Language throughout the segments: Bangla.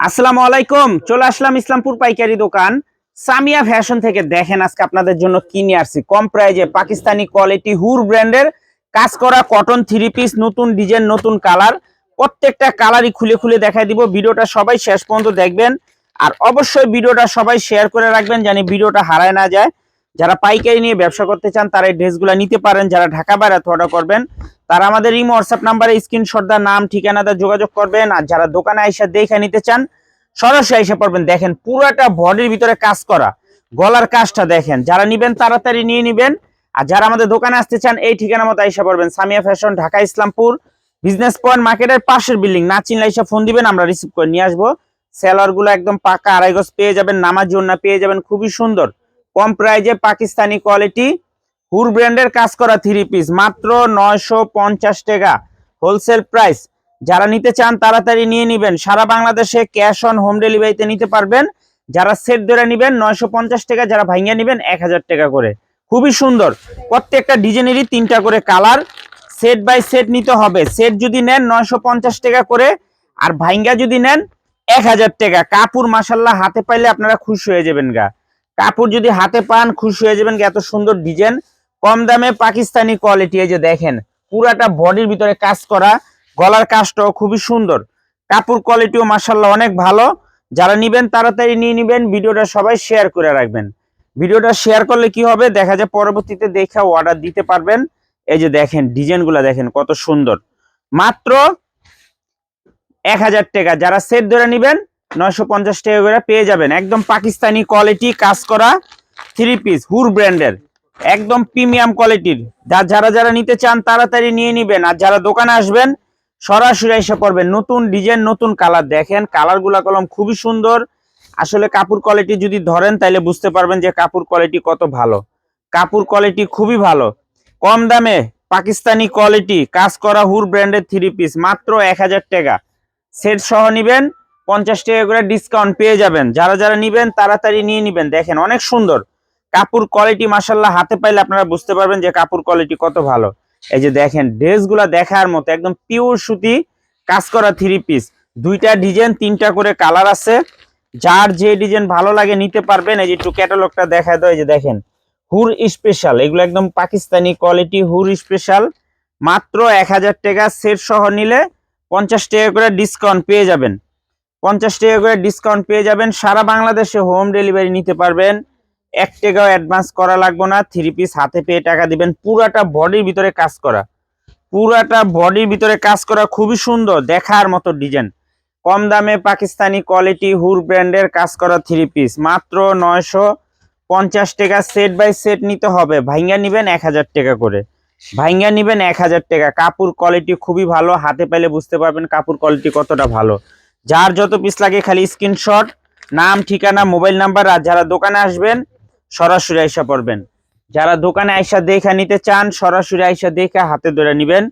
আসসালামু আলাইকুম, চলে আসলাম ইসলামপুর পাইকারি দোকান। সামিয়া ফ্যাশন থেকে দেখেন আজকে আপনাদের জন্য কিনে আসছি। কম প্রাইজে পাকিস্তানি কোয়ালিটি হুর ব্র্যান্ডের কাজ করা কটন থ্রি পিস নতুন ডিজাইন নতুন কালার প্রত্যেকটা কালারই খুলে খুলে দেখাই দিব। ভিডিওটা সবাই শেষ পর্যন্ত দেখবেন। আর অবশ্যই ভিডিওটা সবাই শেয়ার করে রাখবেন জানি ভিডিওটা হারায় না যায়। যারা পাইকারি নিয়ে ব্যবসা করতে চান, তারা এই ড্রেসগুলো নিতে পারেন। যারা ঢাকা বাইরে অর্ডার করবেন, তারা আমাদের ইমো হোয়াটসঅ্যাপ নাম্বারে স্ক্রিনশট দা নাম ঠিকানাটা যোগাযোগ করবেন। আর যারা দোকানে আইসা দেখে নিতে চান, সরাসরি এসে পড়বেন। দেখেন, পুরাটা বডির ভিতরে কাজ করা। গলার কাজটা দেখেন। যারা নিবেন, তাড়াতাড়ি নিয়ে নিবেন। আর যারা আমাদের দোকানে আসতে চান, এই ঠিকানা মতো আইসা পড়বেন। Samiya fashion Dhaka, Islampur. Business point মার্কেটের পাশের বিল্ডিং না চিনলে এসে ফোন দিবেন, আমরা রিসিভ করে নিয়ে আসব। সেলারগুলো একদম পাকা, আড়াই গজ পেয়ে যাবেন নামাজ জন্য পেয়ে যাবেন। খুবই সুন্দর। কম প্রাইজে পাকিস্তানি কোয়ালিটি। হুর ব্র্যান্ডের কাজ করা থ্রি পিস মাত্র নয়শো পঞ্চাশ টাকা। হোলসেল প্রাইস যারা নিতে চান তাড়াতাড়ি নিয়ে নেবেন। সারা বাংলাদেশে ক্যাশ অন হোম ডেলিভারিতে নিতে পারবেন। যারা সেট ধরে নিবেন, নয়শো পঞ্চাশ টাকা, যারা ভাঙ্গিয়ে নিবেন, এক হাজার টাকা করে। খুবই সুন্দর। প্রত্যেকটা ডিজাইনেরই তিনটা করে কালার সেট বাই সেট নিতে হবে। সেট যদি নেন, নয়শো পঞ্চাশ টাকা করে। আর ভাইঙ্গা যদি নেন, এক হাজার টাকা। কাপড় মাসাল্লাহ হাতে পাইলে আপনারা খুশি হয়ে যাবেন গা। কাপড় যদি হাতে পান, খুশি হয়ে যাবেন এত সুন্দর ডিজাইন কম দামে পাকিস্তানি কোয়ালিটি এই যে দেখেন, পুরাটা বডির ভিতরে কাজ করা, গলার কাজটাও খুবই সুন্দর। কাপড় কোয়ালিটিও মাসাল্লাহ অনেক ভালো। যারা নিবেন, তাড়াতাড়ি নিয়ে নিবেন, ভিডিওটা সবাই শেয়ার করে রাখবেন। ভিডিওটা শেয়ার করলে কি হবে, দেখা যায় পরবর্তীতে দেখে অর্ডার দিতে পারবেন। এই যে দেখেন ডিজাইনগুলো দেখেন, কত সুন্দর। মাত্র এক হাজার টাকা। যারা সেট ধরে নিবেন নয়শো পঞ্চাশ টাকা করে পেয়ে যাবেন। একদম পাকিস্তানি কোয়ালিটি কাজ করা থ্রি পিস হুর ব্র্যান্ডের একদম প্রিমিয়াম কোয়ালিটির যারা যারা নিতে চান তাড়াতাড়ি নিয়ে নিবেন। আর যারা দোকানে আসবেন, সরাসরি এসে পড়বেন। নতুন ডিজাইন নতুন কালার দেখেন। কালারগুলা কলম খুবই সুন্দর। আসলে কাপড় কোয়ালিটি যদি ধরেন তাহলে বুঝতে পারবেন যে কাপড় কোয়ালিটি কত ভালো। কাপড় কোয়ালিটি খুবই ভালো। কম দামে পাকিস্তানি কোয়ালিটি কাজ করা হুর ব্র্যান্ডের থ্রি পিস মাত্র এক হাজার টাকা। সেট সহ নিবেন। পঞ্চাশ টাকা করে ডিসকাউন্ট পেয়ে যাবেন। যারা যারা নিবেন, তাড়াতাড়ি নিয়ে নিবেন। দেখেন, অনেক সুন্দর। কাপড় কোয়ালিটি মাসাল্লাহ হাতে পাইলে আপনারা বুঝতে পারবেন যে কাপড় কোয়ালিটি কত ভালো। এই যে দেখেন, ড্রেসগুলা দেখার মতো, একদম পিওর সুতি, কাজ করা থ্রি পিস দুইটা ডিজাইন তিনটা করে কালার আছে। যার যে ডিজাইন ভালো লাগে নিতে পারবেন। এই যে একটু ক্যাটালগটা দেখায় দেয় যে দেখেন। হুর স্পেশাল এগুলো একদম পাকিস্তানি কোয়ালিটি হুর স্পেশাল মাত্র এক হাজার টাকা সেট সহ নিলে পঞ্চাশ টাকা করে ডিসকাউন্ট পেয়ে যাবেন। পঞ্চাশ টাকা করে ডিসকাউন্ট পেয়ে যাবেন। সারা বাংলাদেশে হোম ডেলিভারি নিতে পারবেন। এক টাকাও অ্যাডভান্স করা লাগবে না। থ্রি পিস হাতে পেয়ে টাকা দিবেন। পুরাটা বডির ভিতরে কাজ করা। পুরাটা বডির ভিতরে কাজ করা খুবই সুন্দর। দেখার মতো ডিজাইন কম দামে পাকিস্তানি কোয়ালিটি হুর ব্র্যান্ডের কাজ করা থ্রি পিস মাত্র নয়শো পঞ্চাশ টাকা সেট বাই সেট নিতে হবে। ভাইঙ্গা নিবেন এক হাজার টাকা করে। ভাইঙ্গা নিবেন এক হাজার টাকা। কাপড় কোয়ালিটি খুবই ভালো। হাতে পাইলে বুঝতে পারবেন কাপড় কোয়ালিটি কতটা ভালো। যার যত পিস লাগে খালি স্ক্রিনশট নাম, ঠিকানা মোবাইল নাম্বার আর যারা দোকানে আসবেন, সরাসরি আইসা পড়বেন। যারা দোকানে আইসা দেখা নিতে চান, সরাসরি আইসা দেখে হাতে ধরে নিবেন।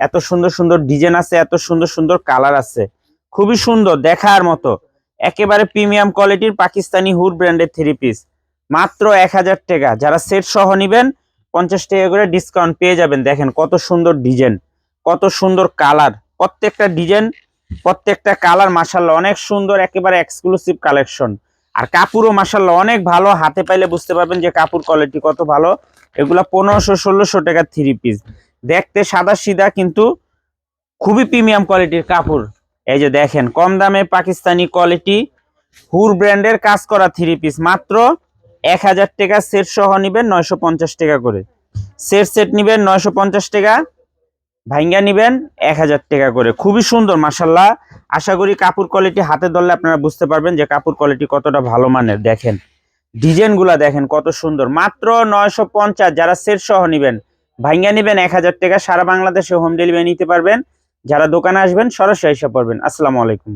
এত সুন্দর সুন্দর ডিজাইন আছে, এত সুন্দর সুন্দর কালার আছে। খুবই সুন্দর, দেখার মতো। একেবারে প্রিমিয়াম কোয়ালিটির পাকিস্তানি হুড ব্র্যান্ডের থ্রি পিস মাত্র এক হাজার টাকা। যারা সেট সহ নিবেন, পঞ্চাশ টাকা করে ডিসকাউন্ট পেয়ে যাবেন। দেখেন কত সুন্দর ডিজাইন কত সুন্দর কালার প্রত্যেকটা ডিজাইন প্রত্যেকটা কালার মাসাল্লাহ অনেক সুন্দর, একেবারে এক্সক্লুসিভ কালেকশন আর কাপড়ও মাসাল্লাহ অনেক ভালো, হাতে পাইলে বুঝতে পারবেন যে কাপড় কোয়ালিটি কত ভালো। এগুলা পনেরোশো, ষোলোশো টাকা থ্রি পিস দেখতে সাদা সিধা কিন্তু খুবই প্রিমিয়াম কোয়ালিটির কাপড়। এই যে দেখেন, কম দামে পাকিস্তানি কোয়ালিটি হুর ব্র্যান্ডের কাজ করা থ্রি পিস মাত্র এক হাজার টাকা সেট সহ নিবেন নয়শো পঞ্চাশ টাকা করে। সেট সেট নিবেন নয়শো পঞ্চাশ টাকা। ভাইঙ্গা নিবেন এক হাজার টাকা করে। খুবই সুন্দর মাসাল্লাহ আশা করি কাপড় কোয়ালিটি হাতে ধরলে আপনারা বুঝতে পারবেন যে কাপড় কোয়ালিটি কতটা ভালো মানের। দেখেন, ডিজাইনগুলা দেখেন কত সুন্দর। মাত্র নয়শো পঞ্চাশ, যারা সেট সহ নেবেন, ভাইঙ্গা নেবেন এক হাজার টাকা, সারা বাংলাদেশে হোম ডেলিভারি নিতে পারবেন। যারা দোকানে আসবেন, সরাসরি এসে পড়বেন। আসসালামু আলাইকুম।